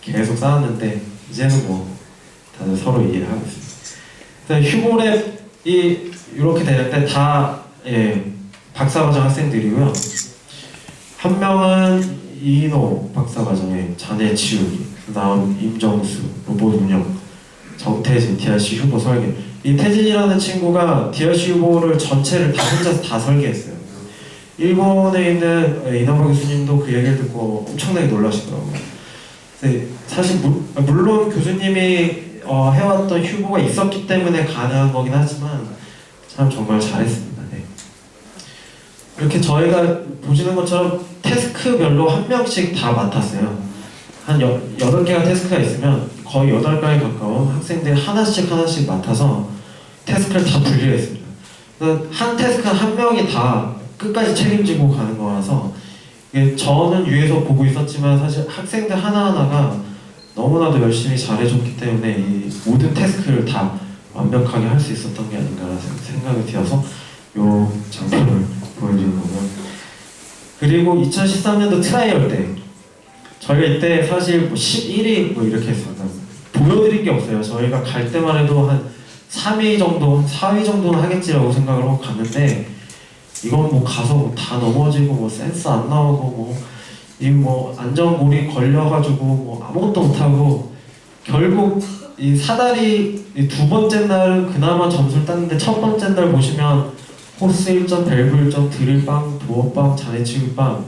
계속 쌓았는데 이제는 뭐 다들 서로 이해를 하고 있습니다. 휴고랩이 이렇게 되는데 다 예, 박사과정 학생들이고요. 한 명은 이인호 박사과정의 잔해 치우기, 그다음 임정수, 로봇 운영, 정태진, DRC 휴보 설계. 이 태진이라는 친구가 DRC 휴보를 전체를 다 혼자서 다 설계했어요. 일본에 있는 예, 이남박 교수님도 그 얘기를 듣고 엄청나게 놀라시더라고요. 근데 사실 물, 물론 교수님이 어, 해왔던 휴보가 있었기 때문에 가능한 거긴 하지만 참 정말 잘했습니다. 네. 이렇게 저희가 보시는 것처럼 태스크별로 한 명씩 다 맡았어요. 한 여, 8개가 태스크가 있으면 거의 8개에 가까운 학생들이 하나씩 하나씩 맡아서 태스크를 다 분리했습니다. 한 태스크 한 명이 다 끝까지 책임지고 가는 거라서 이게 저는 위에서 보고 있었지만 사실 학생들 하나하나가 너무나도 열심히 잘해줬기 때문에 이 모든 태스크를 다 완벽하게 할 수 있었던 게 아닌가라는 생각이 들어서 요 장면을 보여드리는 거고요. 그리고 2013년도 트라이얼 때 저희가 이때 사실 뭐 11위 뭐 이렇게 했었나 보여드린 게 없어요. 저희가 갈 때만 해도 한 3위 정도, 4위 정도는 하겠지라고 생각을 하고 갔는데 이건 뭐 가서 뭐 다 넘어지고 뭐 센스 안 나오고 뭐 이뭐 안전고리 걸려가지고 뭐 아무것도 못하고 결국 이 사다리 이 두 번째 날은 그나마 점수를 땄는데 첫 번째 날 보시면 호스 1점, 밸브 1점, 드릴빵, 도어빵, 잔해치기빵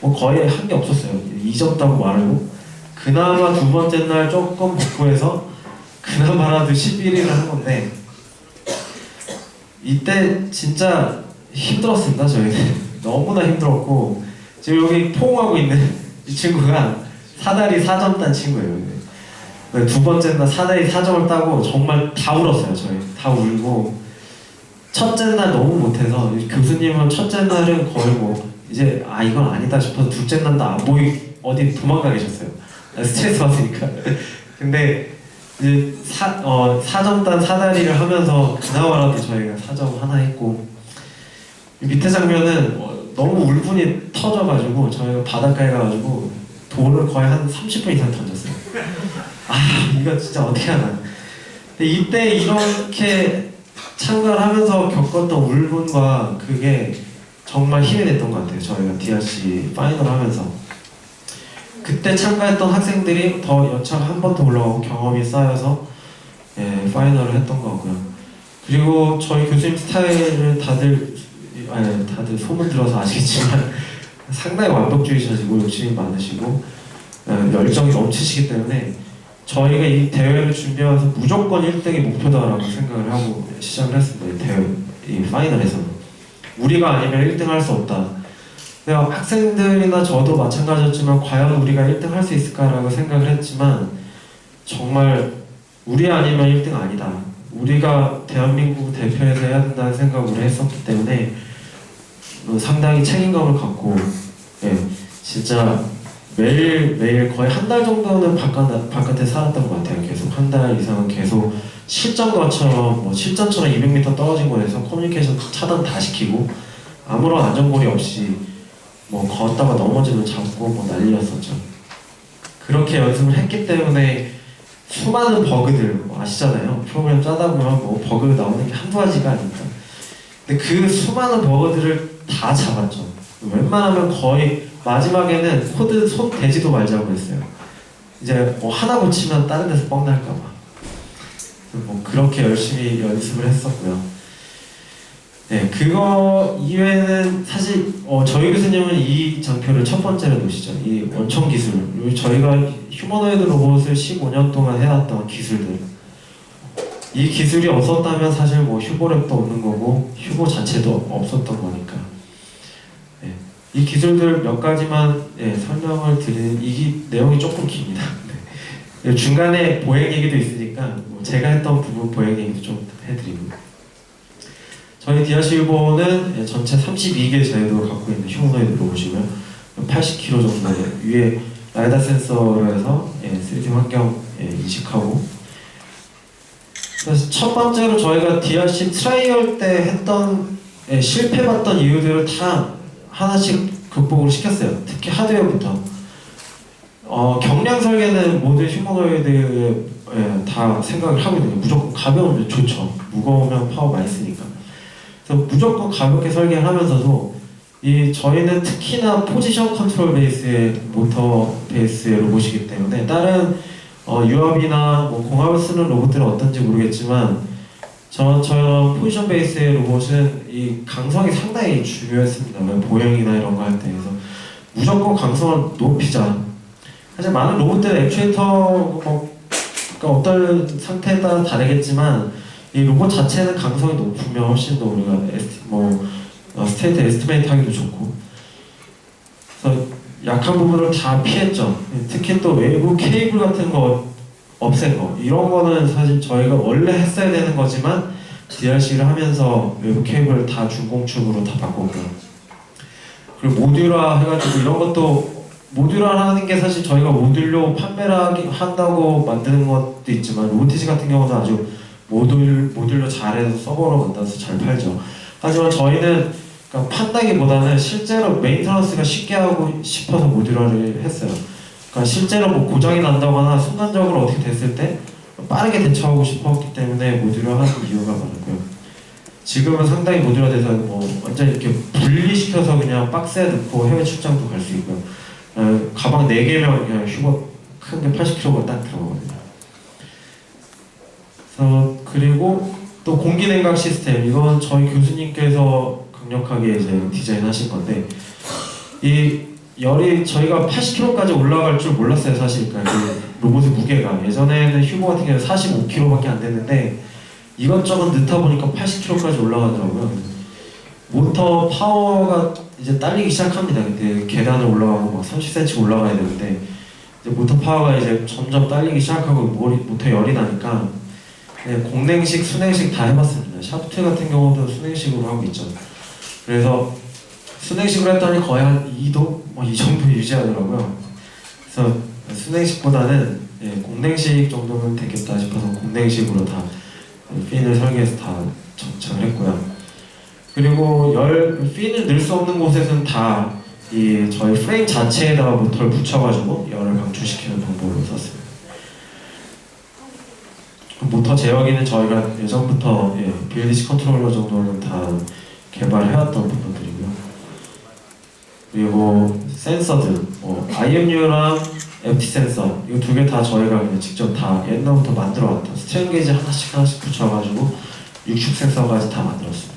뭐 거의 한 게 없었어요. 2점 따고 말고 그나마 두 번째 날 조금 복구해서 그나마라도 11위를 한 건데 이때 진짜 힘들었습니다 저희는. 너무나 힘들었고 지금 여기 포옹하고 있는 이 친구가 사다리 4점 딴 친구예요 네, 두 번째 날 사다리 4점을 따고 정말 다 울었어요 저희. 다 울고. 첫째 날 너무 못해서 교수님은 첫째 날은 거의 뭐 이제 아 이건 아니다 싶어서 둘째 날도 안 보이 어디 도망가 계셨어요. 스트레스 받으니까. 근데 이제 사, 어, 4점 단 사다리를 하면서 그나마라도 저희가 4점 하나 했고 이 밑에 장면은 어, 너무 울분이 터져가지고 저희가 바닷가에 가가지고 돌을 거의 한 30분 이상 던졌어요. 아 이거 진짜 어떻게 하나. 근데 이때 이렇게 참가를 하면서 겪었던 울분과 그게 정말 힘이 됐던 것 같아요. 저희가 DRC 파이널 하면서. 그때 참가했던 학생들이 더 연차가 한번 더 올라가고 경험이 쌓여서 예, 파이널을 했던 것 같고요. 그리고 저희 교수님 스타일을 다들 아니, 다들 소문 들어서 아시겠지만 상당히 완벽주의자시고 욕심이 많으시고 예, 열정이 넘치시기 때문에 저희가 이 대회를 준비하면서 무조건 1등이 목표다라고 생각을 하고 시작을 했습니다. 이 대회, 이 파이널에서는 우리가 아니면 1등 할 수 없다. 근데 학생들이나 저도 마찬가지였지만 과연 우리가 1등 할 수 있을까라고 생각을 했지만 정말 우리 아니면 1등 아니다. 우리가 대한민국 대표에서 해야 된다는 생각으로 했었기 때문에 어, 상당히 책임감을 갖고 예, 진짜 매일 매일 거의 한 달 정도는 바깥 바깥에 살았던 것 같아요. 계속 한 달 이상은 계속 실전과처럼 뭐 실전처럼 200m 떨어진 곳에서 커뮤니케이션 차단 다 시키고 아무런 안전고리 없이 뭐 걷다가 넘어지면 잡고 뭐 난리였었죠. 그렇게 연습을 했기 때문에 수많은 버그들 뭐 아시잖아요. 프로그램 짜다 보면 뭐 버그 나오는 게 한두 가지가 아닙니다. 근데 그 수많은 버그들을 다 잡았죠. 웬만하면 거의 마지막에는 코드 손 대지도 말자고 했어요. 이제 뭐 하나 고치면 다른 데서 뻥 날까봐. 뭐 그렇게 열심히 연습을 했었고요. 네, 그거 이외에는 사실 어, 저희 교수님은 이 장표를 첫 번째로 놓으시죠. 이 원천 기술. 요 저희가 휴머노이드 로봇을 15년 동안 해왔던 기술들. 이 기술이 없었다면 사실 뭐 휴보랩도 없는 거고 휴보 자체도 없었던 거니까. 네, 이 기술들 몇 가지만 예, 설명을 드리는 이 내용이 조금 깁니다. 네. 중간에 보행 얘기도 있으니까 뭐 제가 했던 부분 보행 얘기도 좀 해드리고. 저희 디아시 유보는 예, 전체 32개 제도를 갖고 있는 휴머노이드로 보시면 80kg 정도 위에 라이다 센서로 해서 예, 3D 환경 예, 인식하고 그래서 첫 번째로 저희가 DRC 트라이얼 때 했던 예, 실패봤던 이유들을 다 하나씩 극복을 시켰어요. 특히 하드웨어부터 어, 경량 설계는 모든 휴머노이드에 예, 다 생각을 게 무조건 가벼우면 좋죠. 무거우면 파워 많이 쓰니까. 그래서 무조건 가볍게 설계를 하면서도 이 저희는 특히나 포지션 컨트롤 베이스의 모터 베이스의 로봇이기 때문에 다른 어, 유압이나 뭐 공합을 쓰는 로봇들은 어떤지 모르겠지만 저처럼 포지션 베이스의 로봇은 이 강성이 상당히 중요했습니다. 뭐 보행이나 이런 거 할 때. 그래서 무조건 강성을 높이자. 사실 많은 로봇들 액추에이터 뭐 그러니까 어떤 상태에 따라 다르겠지만 이 로봇 자체는 강성이 높으면 훨씬 더 우리가 에스티, 뭐 어, 스테이트 에스티메이트 하기도 좋고 그래서 약한 부분을 다 피했죠. 특히 또 외부 케이블 같은 거 없앤 거 이런 거는 사실 저희가 원래 했어야 되는 거지만 DRC를 하면서 외부 케이블 다 중공축으로 다 바꿨고요. 그리고 모듈화 해가지고 이런 것도 모듈화 하는 게 사실 저희가 모듈로 판매를 한다고 만드는 것도 있지만 로보티지 같은 경우는 아주 모듈 모듈로 잘해서 서버로 만들어서 잘 팔죠. 하지만 저희는 그러니까 판다기보다는 실제로 메인터넌스가 쉽게 하고 싶어서 모듈화를 했어요. 그러니까 실제로 뭐 고장이 난다거나 순간적으로 어떻게 됐을 때 빠르게 대처하고 싶었기 때문에 모듈화 하는 이유가 많았고요. 지금은 상당히 모듈화 돼서 뭐 완전 이렇게 분리시켜서 그냥 박스에 넣고 해외 출장도 갈 수 있고요. 어, 가방 4개면 그냥 휴거 큰 게 80kg가 딱 들어가거든요. 그래서 그리고 또 공기 냉각 시스템 이건 저희 교수님께서 강력하게 이제 디자인하신 건데 이 열이 저희가 80kg까지 올라갈 줄 몰랐어요 사실 그러니까 그 로봇의 무게가 예전에는 휴거 같은 경우는 45kg밖에 안 됐는데 이것저것 넣다 보니까 80kg까지 올라가더라고요. 모터 파워가 이제 딸리기 시작합니다. 근데 계단을 올라가고 막 30cm 올라가야 되는데 모터 파워가 이제 점점 딸리기 시작하고 모터 열이 나니까 네, 공냉식, 순냉식 다 해봤습니다. 샤프트 같은 경우도 순냉식으로 하고 있죠. 그래서 순냉식으로 했더니 거의 한 2도 뭐 이 정도 유지하더라고요. 그래서 순냉식보다는 예, 공냉식 정도는 되겠다 싶어서 공냉식으로 다 핀을 설계해서 다 정착을 했고요. 그리고 열 핀을 넣을 수 없는 곳에서는 다 이 저희 프레임 자체에다가 모터를 붙여가지고 열을 방출시키는 방법을 썼습니다. 그 모터 제어기는 저희가 예전부터 예, BLDC 컨트롤러 정도는 다 개발해왔던 부분들이고요. 그리고 센서들, 뭐 IMU랑 MT 센서 이거 두개 다 저희가 그냥 직접 다 옛날부터 만들어 왔던 스트레인 게이지 하나씩 하나씩 붙여가지고 60 센서까지 다 만들었습니다.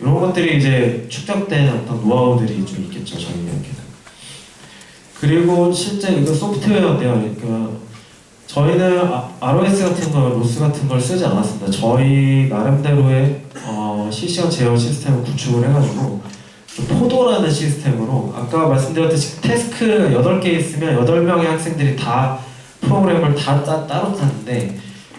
이런 것들이 이제 축적된 어떤 노하우들이 좀 있겠죠 저희에게는. 그리고 실제 이거 소프트웨어인데요. 그러니까 저희는 아- ROS 같은 거, 로스 같은 걸 쓰지 않았습니다. 저희 나름대로의 어, 실시간 제어 시스템을 구축을 해가지고 포도라는 시스템으로 아까 말씀드렸듯이 태스크 8개 있으면 8명의 학생들이 다 프로그램을 다 따, 따로 탔는데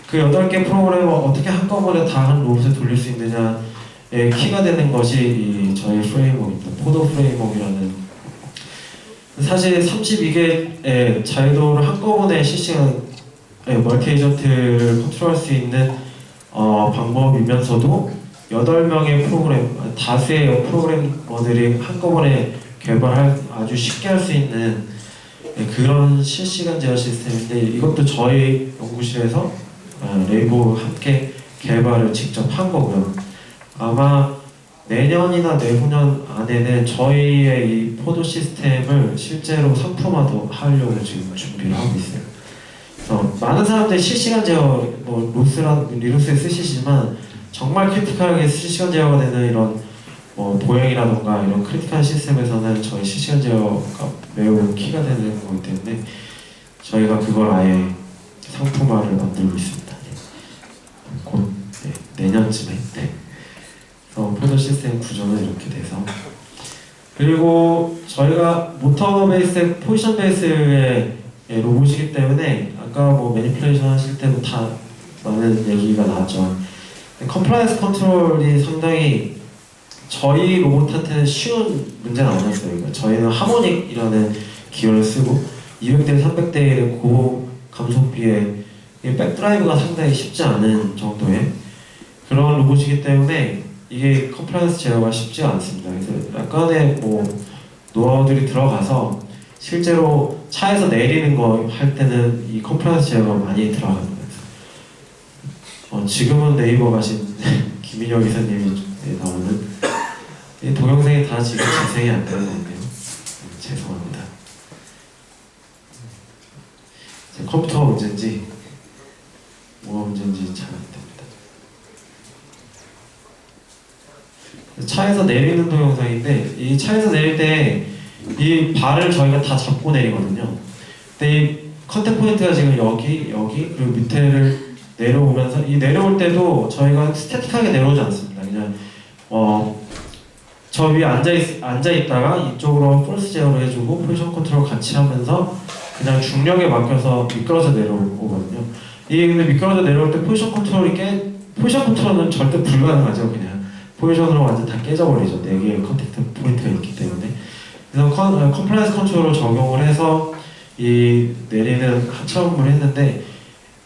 그 8개 프로그램을 어떻게 한꺼번에 다 한 로봇에 돌릴 수 있느냐의 키가 되는 것이 이 저희 프레임워크입니다. 포도 프레임워크라는 사실 32개의 자유도를 한꺼번에 실시간 멀티 에이전트를 컨트롤할 수 있는 어, 방법이면서도 8명의 프로그램, 다수의 프로그래머들이 한꺼번에 개발할 아주 쉽게 할 수 있는 네, 그런 실시간 제어 시스템인데 이것도 저희 연구실에서 어, 레이보 함께 개발을 직접 한 거고요. 아마 내년이나 내후년 안에는 저희의 이 포도 시스템을 실제로 상품화도 하려고 지금 준비를 하고 있어요. 그래서 많은 사람들이 실시간 제어, 뭐 로스랑 리눅스에 쓰시지만 정말 크리티컬하게 실시간 제어가 되는 이런 뭐 보행이라던가 이런 크리티컬한 시스템에서는 저희 실시간 제어가 매우 키가 되는 거기 때문에 저희가 그걸 아예 상품화를 만들고 있습니다. 네. 곧 네, 내년쯤에 네. 그래서 포도 시스템 구조는 이렇게 돼서 그리고 저희가 모터 베이스, 포지션 베이스의 예, 로봇이기 때문에 아까 뭐 매니플레이션 하실 때도 다 많은 얘기가 나왔죠. 컴플라이언스 컨트롤이 상당히 저희 로봇한테는 쉬운 문제는 아니었어요. 그러니까 저희는 하모닉이라는 기어를 쓰고 200대 300대의 고 감속비에 이 백드라이브가 상당히 쉽지 않은 정도의 그런 로봇이기 때문에 이게 컴플라이언스 제어가 쉽지 않습니다. 그래서 약간의 뭐 노하우들이 들어가서 실제로 차에서 내리는 거 할 때는 이 컴플라이언스 제어가 많이 들어갑니다. 어, 지금은 네이버 가신 김민혁 이사님이 네, 나오는 이 동영상이 다 지금 재생이 안 되는 건데요. 음, 죄송합니다. 제 컴퓨터가 문제인지 뭐가 문제인지 잘 안 됩니다. 차에서 내리는 동영상인데 이 차에서 내릴 때 이 발을 저희가 다 잡고 내리거든요. 근데 이 컨택 포인트가 지금 여기, 여기 그리고 밑에를 내려오면서 이 내려올 때도 저희가 스태틱하게 내려오지 않습니다. 그냥 어, 저 위에 앉아 있, 앉아 있다가 이쪽으로 폴스 제어를 해주고 포지션 컨트롤 같이 하면서 그냥 중력에 맡겨서 미끄러져 내려오거든요. 이 근데 미끄러져 내려올 때 포지션 컨트롤이 깨 포지션 컨트롤은 절대 불가능하죠. 그냥 포지션으로 완전 다 깨져버리죠. 네 개의 컨택트 포인트가 있기 때문에. 그래서 컨, 어, 컴플라이언스 컨트롤을 적용을 해서 이 내리는 하차업을 했는데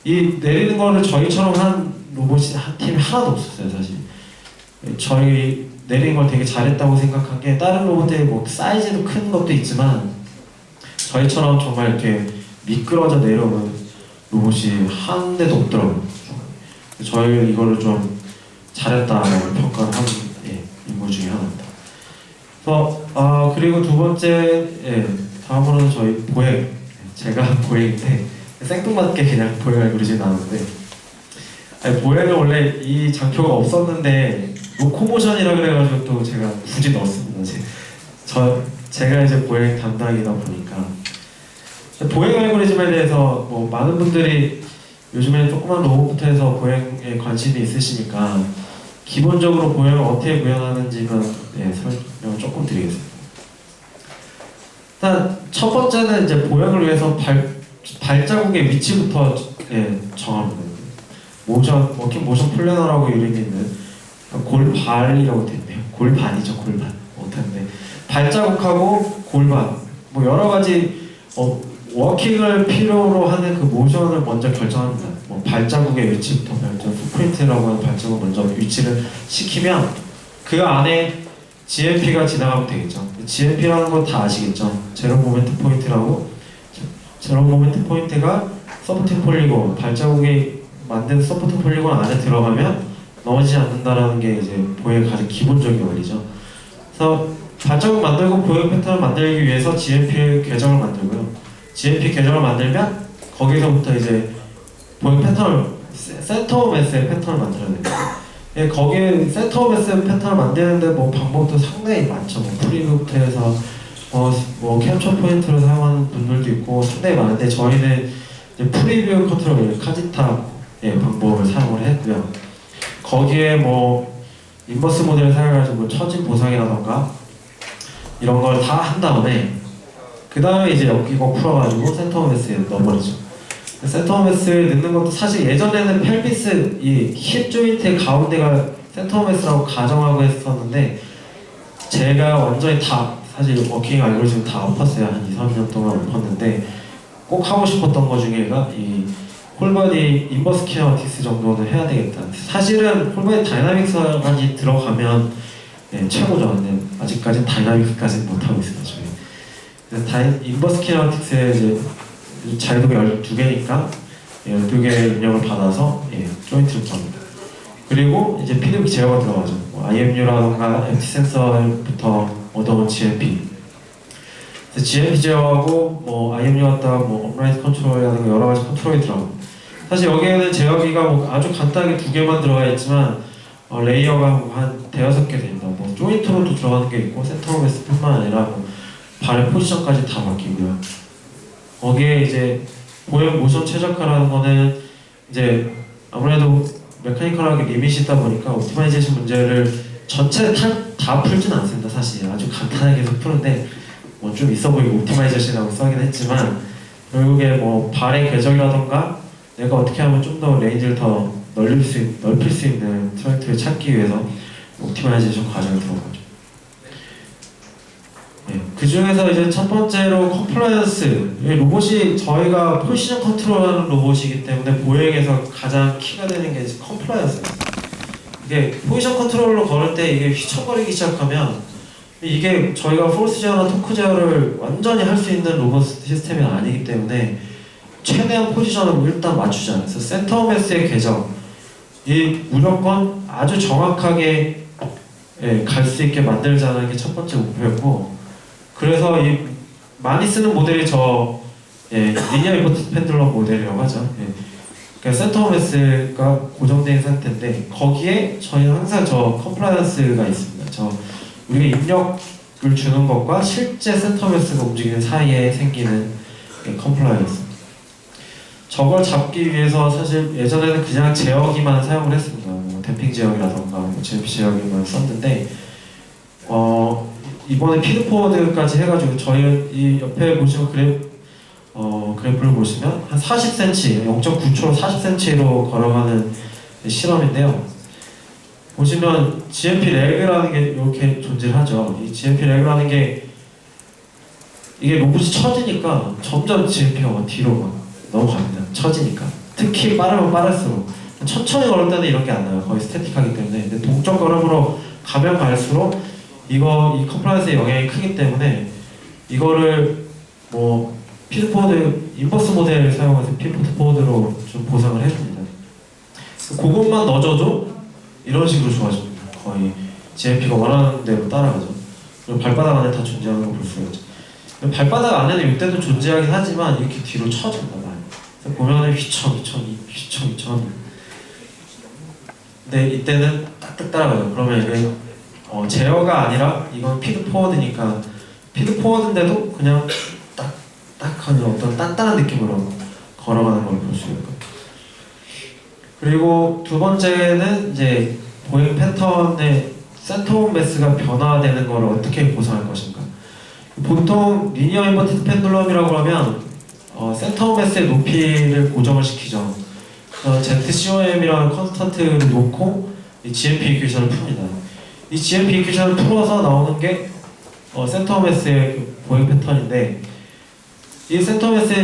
이 내리는 거를 저희처럼 한 로봇이 한 팀이 하나도 없었어요 사실. 저희 내리는 걸 되게 잘했다고 생각한 게 다른 로봇들이 뭐 사이즈도 큰 것도 있지만 저희처럼 정말 이렇게 미끄러져 내려오는 로봇이 한 대도 없더라고요. 저희 이거를 좀 잘했다고 평가를 하는 예, 인물 중에 하나입니다. 그래서 아 그리고 두 번째 예, 다음으로는 저희 보행 제가 보행인데 생뚱맞게 그냥 보행을 그러진 않았는데 보행은 원래 이 장표가 없었는데 로코모션이라 그래가지고 또 제가 굳이 넣었습니다. 제, 저 제가 이제 보행 담당이다 보니까 보행 알고리즘에 대해서 뭐 많은 분들이 요즘에 조그만 로봇부터 해서 보행에 관심이 있으시니까 기본적으로 보행을 어떻게 구현하는지만 네, 설명 조금 드리겠습니다. 일단 첫 번째는 이제 보행을 위해서 발 발자국의 위치부터 예, 정합니다. 모션 워킹 모션 플래너라고 이름이 있는 골발이라고 돼 있네요. 골반이죠 골반 못한데 발자국하고 골반 뭐 여러 가지 어, 워킹을 필요로 하는 그 모션을 먼저 결정합니다. 뭐 발자국의 위치부터 결정, 풋프린트라고 하는 발자국 먼저 위치를 시키면 그 안에 GMP가 지나가면 되겠죠. GMP라는 거다 아시겠죠? 제로 모멘트 포인트라고 제로 모멘트 포인트가 서포팅 폴리곤 발자국이 만든 서포팅 폴리곤 안에 들어가면 넘어지지 않는다라는 게 이제 보행의 가장 기본적인 원리죠. 그래서 발자국 만들고 보행 패턴을 만들기 위해서 GMP 계정을 만들고요. GMP 계정을 만들면 거기서부터 이제 보행 패턴을 세- 센터 매스의 패턴을 만들어야 됩니다. 예, 거기에 센터 매스 패턴을 만드는데 뭐 방법도 상당히 많죠. 뭐 프리부터 해서 어, 뭐 캡처 포인트를 사용하는 분들도 있고 상당히 많은데 저희는 프리뷰 컨트롤 카지타 예, 방법을 사용을 했고요. 거기에 뭐 인버스 모델을 사용해가지고 뭐 처진 보상이라던가 이런 걸 다 한 다음에 그 다음에 이제 여기고 풀어가지고 센터 매스에 넣어버리죠. 센터 매스에 넣는 것도 사실 예전에는 펠비스 이힙 조인트 가운데가 센터 매스라고 가정하고 했었는데 제가 완전히 다 사실 워킹 알고리즘 다 엎었어요 한 2, 3년 동안 엎었는데 꼭 하고 싶었던 것 중에가 이 홀바디 인버스 키네마틱스 정도는 해야 되겠다. 사실은 홀바디 다이나믹스까지 들어가면 네, 최고죠. 근데 아직까지 다이나믹스까지는 못 하고 있어요. 저희. 그래서 다이, 인버스 키네마틱스에 이제 자유도가 12개니까 12개의 입력을 받아서 예, 조인트를 구합니다. 그리고 이제 피드백 제어가 들어가죠. 뭐 IMU라던가 MT 센서부터 얻어온 GMP. GMP 제어하고 뭐 IMU 갖다가 뭐 업라이트 컨트롤이라든가 여러 가지 컨트롤이 들어가고. 사실 여기에는 제어기가 뭐 아주 간단하게 두 개만 들어가 있지만 어, 레이어가 뭐 한 대여섯 개 됩니다. 뭐 조인트로도 들어가는 게 있고 센터 베스뿐만 아니라 뭐 발의 포지션까지 다 바뀌고요. 거기에 이제 보행 모션 최적화라는 거는 이제 아무래도 메카니컬하게 리밋이 있다 보니까 옵티마이제이션 문제를 전체 다, 다 풀지는 않습니다. 사실 아주 간단하게 해서 푸는데 뭐 좀 있어 보이고 옵티마이제이션이라고 써긴 했지만 결국에 뭐 발의 궤적이라던가 내가 어떻게 하면 좀 더 레인지를 더 넓힐 수, 있- 넓힐 수 있는 트랙트를 찾기 위해서 옵티마이제이션 과정이 들어가죠. 네, 그 중에서 이제 첫 번째로 컴플라이언스 이 로봇이 저희가 포지션 컨트롤하는 로봇이기 때문에 보행에서 가장 키가 되는 게 컴플라이언스입니다. 이게 포지션 컨트롤로 걸을 때 이게 휘청거리기 시작하면 이게 저희가 폴스 제어나 토크 제어를 완전히 할 수 있는 로봇 시스템이 아니기 때문에 최대한 포지션을 일단 맞추자. 그래서 센터 매스의 계정 이 무조건 아주 정확하게 예, 갈 수 있게 만들자는 게 첫 번째 목표였고 그래서 이 많이 쓰는 모델이 저 예, 리니어 인버트 펜들럼 모델이라고 하죠. 예. 그러니까 센터 매스가 고정된 상태인데 거기에 저희는 항상 저 컴플라이언스가 있습니다. 저 우리가 입력을 주는 것과 실제 센터 매스가 움직이는 사이에 생기는 예, 컴플라이언스. 저걸 잡기 위해서 사실 예전에는 그냥 제어기만 사용을 했습니다. 뭐 댐핑 제어기라던가 뭐 GMP 제어기만 썼는데 어 이번에 피드포워드까지 해가지고 저희 이 옆에 보시면 그래 어 그래프를 보시면 한 40cm, 0.9초로 40cm로 걸어가는 실험인데요. 보시면 GMP 렉이라는 게 이렇게 존재하죠. 이 GMP 렉이라는 게 이게 로봇이 처지니까 점점 GMP가 뒤로 막 넘어갑니다. 처지니까. 특히 빠르면 빠를수록 천천히 걸을 때는 이런 게안 나요. 거의 스태틱하기 때문에. 근데 동적 걸음으로 가면 갈수록 이거 이 컴플라이언스의 영향이 크기 때문에 이거를 뭐 피드포드 인버스 모델을 사용해서 피드포드로 좀 보상을 해줍니다. 그것만 넣어줘도 이런 식으로 좋아집니다. 거의 GMP가 원하는 대로 따라가죠. 그리고 발바닥 안에 다 존재하는 거볼 수가 있죠. 발바닥 안에는 이때도 존재하긴 하지만 이렇게 뒤로 말이에요. 그래서 보면은 휘청 휘청 휘청 휘청. 근데 이때는 딱딱 따라가요. 그러면 이게 어, 제어가 아니라 이건 피드 포워드니까 피드 포워드인데도 그냥 하는 어떤 단단한 느낌으로 걸어가는 걸 볼 수 있고. 그리고 두 번째는 이제 보행 패턴의 센터 매스가 변화되는 걸 어떻게 보상할 것인가. 보통 리니어 인버티드 펜들럼이라고 하면 어, 센터 매스의 높이를 고정을 시키죠. 어, ZCOM이라는 컨스턴트를 놓고 이 GMP 이퀴션을 풉니다. 이 GMP 이퀴션을 풀어서 나오는 게 어, 센터 매스의 그 보행 패턴인데 Y es entonces